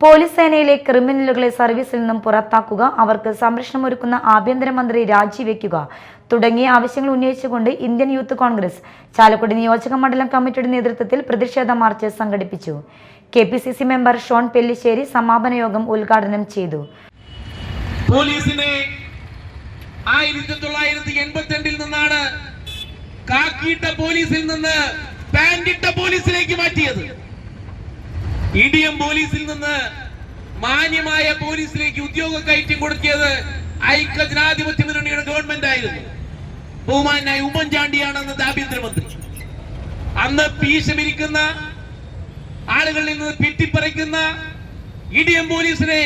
Police സേനയിലെ ക്രിമിനലുകളെ സർവീസിൽ നിന്നും പുറത്താക്കുക അവർക്ക് സംരക്ഷണം ഒരുക്കുന്ന ആഭ്യന്തരമന്ത്രി രാജിവെക്കുക തുടങ്ങിയ ആവശ്യങ്ങൾ ഉന്നയിച്ചുകൊണ്ട് ഇന്ത്യൻ യൂത്ത് കോൺഗ്രസ് ചാലക്കുടി നിയോജക മണ്ഡലം കമ്മിറ്റിയുടെ നേതൃത്വത്തിൽ പ്രതിഷേധ മാർച്ച് സംഘടിപ്പിച്ചു. K P C C member Shone Pellissery സമാപന യോഗം ഉദ്ഘാടനം ചെയ്തു. പോലീസിനെ ആയിരത്തി തൊള്ളായിരത്തി എൺപത്തി രണ്ടിൽ നിന്നാണ് കാക്കിയിട്ട പോലീസിൽ നിന്ന് പാൻറിട്ട പോലീസിലേക്ക് മാറ്റിയത്. ഇടിയം പോലീസിൽ നിന്ന് മാന്യമായ പോലീസിലേക്ക് ഉദ്യോഗ കയറ്റം കൊടുക്കിയത് ഐക്യ ജനാധിപത്യ മുന്നണിയുടെ ഗവൺമെന്റ് ആയിരുന്നു. ബഹുമാനായ ഉമ്മൻചാണ്ടിയാണ് അന്നത്തെ ആഭ്യന്തരമന്ത്രി. അന്ന് ഭീഷമിരിക്കുന്ന ആളുകളിൽ നിന്ന് പിറ്റിപ്പറിക്കുന്ന ഇടിയം പോലീസിനെ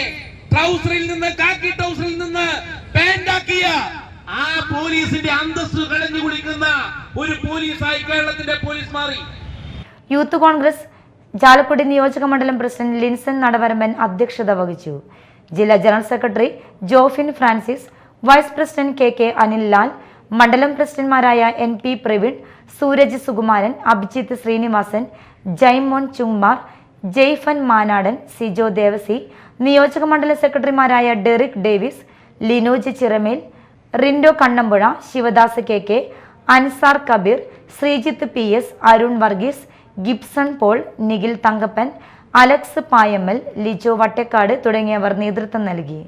ട്രൗസറിൽ നിന്ന് കാക്കി ട്രൗസറിൽ നിന്ന് പാൻഡാക്കിയ ആ പോലീസിന്റെ അന്തസ്സ് കളഞ്ഞു കുളിക്കുന്ന ഒരു പോലീസായി കേരളത്തിന്റെ പോലീസ് മാറി. യൂത്ത് കോൺഗ്രസ് ചാലക്കുടി നിയോജക മണ്ഡലം പ്രസിഡന്റ് ലിൻസൺ നടവരമ്പൻ അധ്യക്ഷത വഹിച്ചു. ജില്ലാ general secretary Jofin Francis vice president K K Anil Lal മണ്ഡലം പ്രസിഡന്റ്മാരായ എൻ പി പ്രവീൺ സൂരജ് സുകുമാരൻ അഭിജിത്ത് ശ്രീനിവാസൻ ജൈമോൻ ചുങ്മാർ ജെയ്ഫൻ മാനാടൻ സിജോ ദേവസി നിയോജക മണ്ഡല സെക്രട്ടറിമാരായ Derick Davis Linoj Chiramel Rindo Kannampuzha Sivadas K K Ansar Kabeer Sreejith P S Arun Varghese Gibson Paul Nikhil Thankappan Alex Payammal Lijo Vattekkad തുടങ്ങിയവർ നേതൃത്വം നൽകി.